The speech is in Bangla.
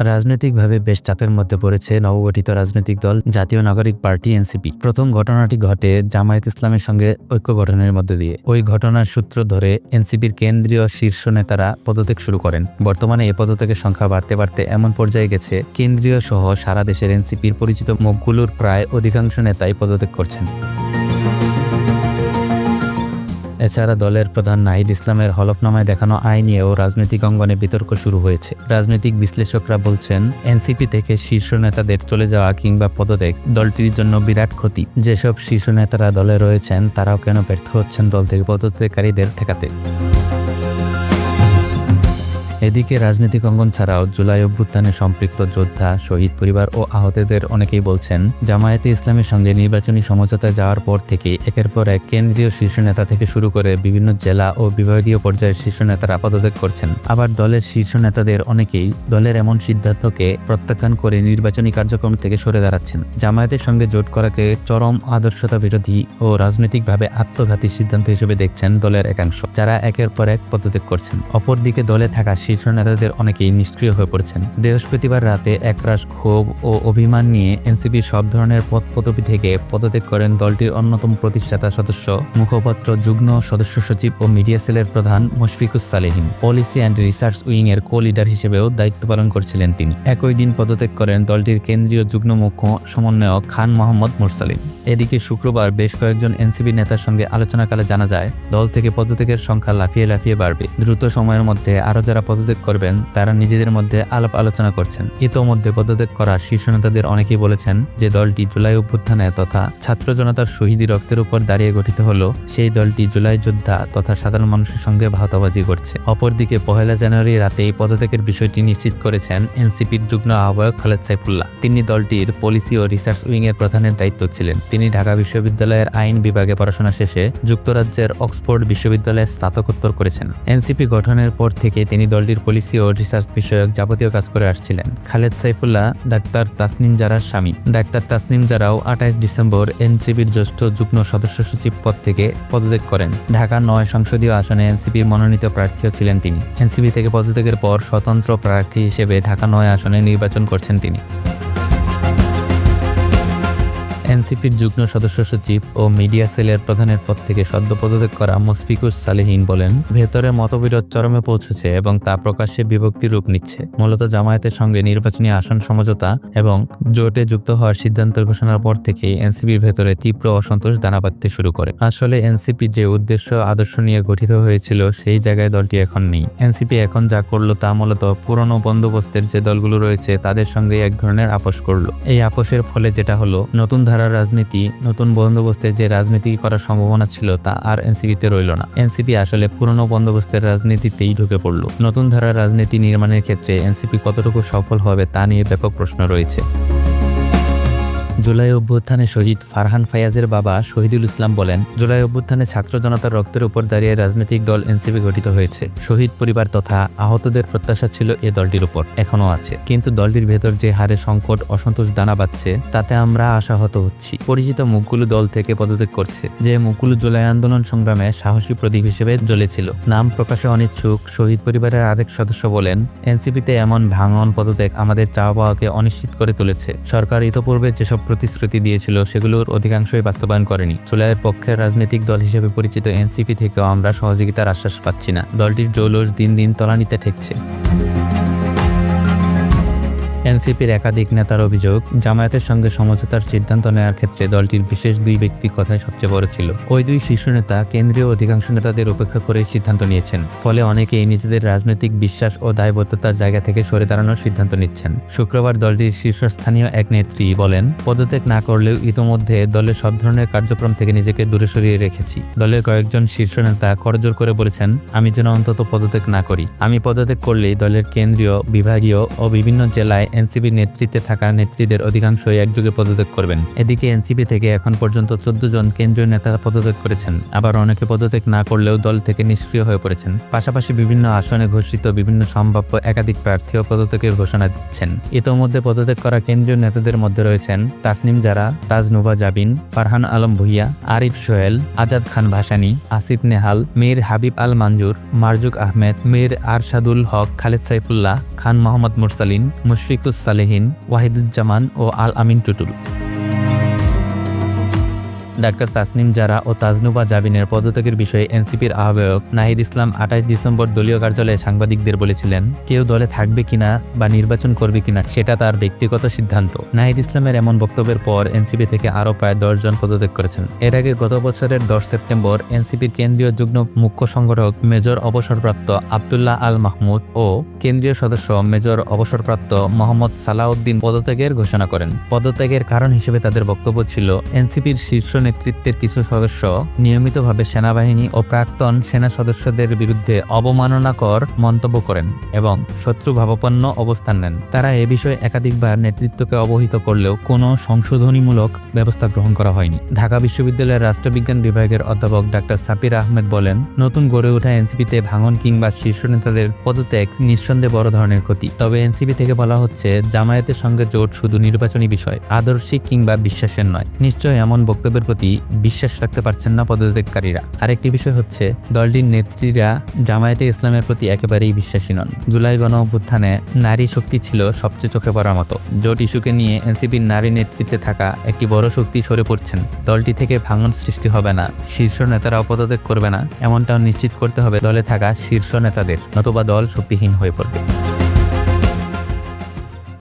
রাজনৈতিকভাবে বেশ চাপের মধ্যে পড়েছে নবগঠিত রাজনৈতিক দল জাতীয় নাগরিক পার্টি এনসিপি। প্রথম ঘটনাটি ঘটে জামায়াত ইসলামের সঙ্গে ঐক্য গঠনের মধ্যে দিয়ে। ওই ঘটনার সূত্র ধরে এনসিপির কেন্দ্রীয় শীর্ষ নেতারা পদত্যাগ শুরু করেন। বর্তমানে এ পদত্যাগের সংখ্যা বাড়তে বাড়তে এমন পর্যায়ে গেছে, কেন্দ্রীয় সহ সারা দেশের এনসিপির পরিচিত মুখগুলোর প্রায় অধিকাংশ নেতাই পদত্যাগ করছেন। এছাড়া দলের প্রধান নাহিদ ইসলামের হলফনামায় দেখানো আয় নিয়েও রাজনৈতিক অঙ্গনে বিতর্ক শুরু হয়েছে। রাজনৈতিক বিশ্লেষকরা বলছেন, এনসিপি থেকে শীর্ষ নেতাদের চলে যাওয়া কিংবা পদত্যাগ দলটির জন্য বিরাট ক্ষতি। যেসব শীর্ষ নেতারা দলে রয়েছেন, তারাও কেন ব্যর্থ হচ্ছেন দল থেকে পদত্যাগকারীদের ঠেকাতে? এদিকে রাজনৈতিক অঙ্গন ছাড়াও জুলাই অভ্যুত্থানে সম্পৃক্ত যোদ্ধা, শহীদ পরিবার ও আহতদের অনেকেই বলছেন, জামায়াতে ইসলামের সঙ্গে নির্বাচনী সমঝোতায় যাওয়ার পর থেকে একের পর এক কেন্দ্রীয় শীর্ষ নেতা থেকে শুরু করে বিভিন্ন জেলা ও বিভাগীয় পর্যায়ের শীর্ষ নেতারা পদত্যাগ করছেন। আবার দলের শীর্ষ নেতাদের অনেকেই দলের এমন সিদ্ধান্তকে প্রত্যাখ্যান করে নির্বাচনী কার্যক্রম থেকে সরে দাঁড়াচ্ছেন। জামায়াতের সঙ্গে জোট করাকে চরম আদর্শতা বিরোধী ও রাজনৈতিকভাবে আত্মঘাতী সিদ্ধান্ত হিসেবে দেখছেন দলের একাংশ, যারা একের পর এক পদত্যাগ করছেন। অপরদিকে দলে থাকা শীর্ষ নেতাদের অনেকেই নিষ্ক্রিয় হয়ে পড়েছেন। বৃহস্পতিবার রাতে একরাশ ক্ষোভ ও অভিমান নিয়ে এনসিপির সব ধরনের পদ পদবি থেকে পদত্যাগ করেন দলটির অন্যতম প্রতিষ্ঠাতা সদস্য, মুখপাত্র, যুগ্ম সদস্য সচিব ও মিডিয়া সেলের প্রধান Mushfiqus Salehin. Policy and research wing এর কো লিডার হিসেবেও দায়িত্ব পালন করছিলেন তিনি। একই দিন পদত্যাগ করেন দলটির কেন্দ্রীয় যুগ্ম মুখ্য সমন্বয়ক খান মোহাম্মদ মুরসালিন। এদিকে শুক্রবার বেশ কয়েকজন এনসিপি নেতার সঙ্গে আলোচনাকালে জানা যায়, দল থেকে পদত্যাগের সংখ্যা লাফিয়ে লাফিয়ে বাড়বে। দ্রুত সময়ের মধ্যে আরও যারা পদত্যাগ করবেন, তারা নিজেদের মধ্যে আলাপ আলোচনা করছেন। ইতোমধ্যে পদত্যাগ করা শীর্ষ নেতাদের অনেকেই বলেছেন যে দলটি জুলাই অভ্যুত্থানে তথা ছাত্র জনতার শহীদি রক্তের উপর দাঁড়িয়ে গঠিত হলো, সেই দলটি জুলাই যোদ্ধা তথা সাধারণ মানুষের সঙ্গে ভাওতাবাজি করছে। অপরদিকে পহেলা জানুয়ারি রাতে এই পদত্যাগের বিষয়টি নিশ্চিত করেছেন এনসিপির যুগ্ম আহ্বায়ক খালেদ সাইফুল্লাহ। তিনি দলটির পলিসি ও রিসার্চ উইং এর প্রধানের দায়িত্ব ছিলেন। তিনি ঢাকা বিশ্ববিদ্যালয়ের আইন বিভাগে পড়াশোনা শেষে যুক্তরাজ্যের অক্সফোর্ড বিশ্ববিদ্যালয়ে স্নাতকোত্তর করেছেন। এনসিপি গঠনের পর থেকে তিনি দলটির পলিসি ও রিসার্চ বিষয়ক যাবতীয় কাজ করে আসছিলেন। খালেদ সাইফুল্লাহ, ডাক্তার তাসনিম জারার স্বামী। ডাক্তার তাসনিম জারাও আঠাইশ ডিসেম্বর এনসিপির জ্যেষ্ঠ যুগ্ম সদস্য সচিব পদ থেকে পদত্যাগ করেন। ঢাকা নয় সংসদীয় আসনে এনসিপির মনোনীত প্রার্থীও ছিলেন তিনি। এনসিপি থেকে পদত্যাগের পর স্বতন্ত্র প্রার্থী হিসেবে ঢাকা নয় আসনে নির্বাচন করছেন তিনি। এনসিপির যুগ্ম সদস্য সচিব ও মিডিয়া সেলের প্রধানের পদ থেকে সদ্য পদত্যাগ করা মুসফিকুস সালেহীন বলেন, ভেতরে মতবিরোধ চরমে পৌঁছেছে এবং তা প্রকাশ্যে বিভক্তি রূপ নিচ্ছে। মূলত জামায়াতের সঙ্গে নির্বাচনী আসন সমঝোতা এবং জোটে যুক্ত হওয়ার সিদ্ধান্ত ঘোষণার পর থেকেই এনসিপির ভেতরে তীব্র অসন্তোষ দানা বাঁধতে শুরু করে। আসলে এনসিপি যে উদ্দেশ্য আদর্শ নিয়ে গঠিত হয়েছিল, সেই জায়গায় দলটি এখন নেই। এনসিপি এখন যা করল তা মূলত পুরনো বন্দোবস্তের যে দলগুলো রয়েছে, তাদের সঙ্গে এক ধরনের আপোষ করল। এই আপোষের ফলে যেটা হলো, নতুন ধারার রাজনীতি, নতুন বন্দোবস্তের যে রাজনীতি করার সম্ভাবনা ছিল তা আর এনসিপিতে রইল না। এনসিপি আসলে পুরনো বন্দোবস্তের রাজনীতিতেই ঢুকে পড়ল। নতুন ধারার রাজনীতি নির্মাণের ক্ষেত্রে এনসিপি কতটুকু সফল হবে তা নিয়ে ব্যাপক প্রশ্ন রয়েছে। জুলাই অভ্যুত্থানে শহীদ ফারহান ফায়াজের বাবা শহীদুল ইসলাম বলেন, জুলাই অভ্যুত্থানে ছাত্র জনতার রক্তের উপর দাঁড়িয়ে রাজনৈতিক দল এনসিপি গঠিত হয়েছে। শহীদ পরিবার তথা আহতদের প্রত্যাশা ছিল এ দলটির উপর, এখনও আছে। কিন্তু দলটির ভেতর যে হারে সংকট, অসন্তোষ দানা বাচ্ছে তাতে আমরা আশাহত হচ্ছি। পরিচিত মুখগুলো দল থেকে পদত্যাগ করছে, যে মুখগুলো জুলাই আন্দোলন সংগ্রামে সাহসী প্রতীক হিসেবে জ্বলেছিল। নাম প্রকাশে অনিচ্ছুক, শহীদ পরিবারের আরেক সদস্য বলেন, এনসিপিতে এমন ভাঙন পদত্যাগ আমাদের চাওয়া পাওয়াকে অনিশ্চিত করে তুলেছে। সরকার ইতোপূর্বে যেসব প্রতিশ্রুতি দিয়েছিল, সেগুলোর অধিকাংশই বাস্তবায়ন করেনি। চুলাইয়ের পক্ষের রাজনৈতিক দল হিসেবে পরিচিত এনসিপি থেকেও আমরা সহযোগিতার আশ্বাস পাচ্ছি না। দলটির জৌলস দিন দিন তলানিতে ঠেকছে। এনসিপির একাধিক নেতার অভিযোগ, জামায়াতের সঙ্গে সমঝোতার সিদ্ধান্ত নেওয়ার ক্ষেত্রে দলটির বিশেষ দুই ব্যক্তির কথাই সবচেয়ে বড় ছিল। ওই দুই শীর্ষ নেতা কেন্দ্রীয় অধিকাংশ নেতাদের উপেক্ষা করে সিদ্ধান্ত নিয়েছেন, ফলে অনেকেই নিজেদের রাজনৈতিক বিশ্বাস ও দায়বদ্ধতার জায়গা থেকে সরে দাঁড়ানোর সিদ্ধান্ত নিচ্ছেন। শুক্রবার দলটির শীর্ষস্থানীয় এক নেত্রী বলেন, পদত্যাগ না করলেও ইতোমধ্যে দলের সব ধরনের কার্যক্রম থেকে নিজেকে দূরে সরিয়ে রেখেছি। দলের কয়েকজন শীর্ষ নেতা করজোর করে বলেছেন, আমি যেন অন্তত পদত্যাগ না করি। আমি পদত্যাগ করলেই দলের কেন্দ্রীয়, বিভাগীয় ও বিভিন্ন জেলায় এনসিপির নেতৃত্বে থাকা নেত্রীদের অধিকাংশই একযোগে পদত্যাগ করবেন। এদিকে এনসিপি থেকে এখন পর্যন্ত চোদ্দ জন কেন্দ্রীয় নেতা পদত্যাগ করেছেন। আবার অনেকে পদত্যাগ না করলেও দল থেকে নিষ্ক্রিয় হয়ে পড়েছেন। পাশাপাশি বিভিন্ন আসনে ঘোষিত বিভিন্ন সম্ভাব্য একাধিক প্রার্থীও পদত্যাগের ঘোষণা দিচ্ছেন। ইতোমধ্যে পদত্যাগ করা কেন্দ্রীয় নেতাদের মধ্যে রয়েছেন তাসনিম জারা, তাজনুভা জাবিন, ফারহান আলম ভুইয়া, আরিফ সোহেল, আজাদ খান ভাসানি, আসিফ নেহাল, মীর হাবিব আল মানজুর, মারজুক আহমেদ, মীর আরশাদুল হক, খালেদ সাইফুল্লাহ, খান মোহাম্মদ মুরসালিন মুশফিকুস সালেহিন ওয়াহিদুজ্জামান ও আল আমিন টুটুল। ডাক্তার তাসনিম জারা ও তাজনুবা জাবিনের পদত্যাগের বিষয়ে এনসিপির আহ্বায়ক নাহিদ ইসলাম আঠাশ ডিসেম্বর দলীয় কার্যালয়ে সাংবাদিকদের বলেছিলেন, কেউ দলে থাকবে কিনা বা নির্বাচন করবে কিনা সেটা তার ব্যক্তিগত সিদ্ধান্ত। নাহিদ ইসলামের এমন বক্তব্যের পর এনসিপি থেকে আরও প্রায় দশ জন পদত্যাগ করেছেন। এর আগে গত বছরের দশ সেপ্টেম্বর এনসিপির কেন্দ্রীয় যুগ্ম মুখ্য সংগঠক মেজর অবসরপ্রাপ্ত আবদুল্লাহ আল মাহমুদ ও কেন্দ্রীয় সদস্য মেজর অবসরপ্রাপ্ত মোহাম্মদ সালাউদ্দিন পদত্যাগের ঘোষণা করেন। পদত্যাগের কারণ হিসেবে তাদের বক্তব্য ছিল, এনসিপির শীর্ষ নেতৃত্বের কিছু সদস্য নিয়মিতভাবে সেনাবাহিনী ও প্রাক্তন সেনা সদস্যদের বিরুদ্ধে অবমাননাকর মন্তব্য করেন এবং শত্রুভাবাপন্ন অবস্থান নেন। তারা এ বিষয়ে একাধিকবার নেতৃত্বকে অবহিত করলেও কোনো সংশোধনীমূলক ব্যবস্থা গ্রহণ করা হয়নি। ঢাকা বিশ্ববিদ্যালয়ের রাষ্ট্রবিজ্ঞান বিভাগের অধ্যাপক ডাক্তার সাপির আহমেদ বলেন, নতুন গড়ে ওঠা এনসিপিতে ভাঙন কিংবা শীর্ষ নেতাদের পদত্যাগ নিঃসন্দেহে বড় ধরনের ক্ষতি। তবে এনসিপি থেকে বলা হচ্ছে, জামায়াতের সঙ্গে জোট শুধু নির্বাচনী বিষয়, আদর্শিক কিংবা বিশ্বাসের নয়। নিশ্চয় এমন বক্তব্যের প্রতি বিশ্বাস রাখতে পারছেন না পদত্যাগকারীরা। আরেকটি বিষয় হচ্ছে, দলটির নেত্রীরা জামায়াতে ইসলামের প্রতি একেবারেই বিশ্বাসী নন। জুলাই গণ অভ্যুত্থানে নারী শক্তি ছিল সবচেয়ে চোখে পড়ার মতো। জোট ইস্যুকে নিয়ে এনসিপির নারী নেতৃত্বে থাকা একটি বড় শক্তি সরে পড়ছেন। দলটি থেকে ভাঙন সৃষ্টি হবে না, শীর্ষ নেতারা পদত্যাগ করবে না, এমনটাও নিশ্চিত করতে হবে দলে থাকা শীর্ষ নেতাদের, নতুবা দল শক্তিহীন হয়ে পড়বে।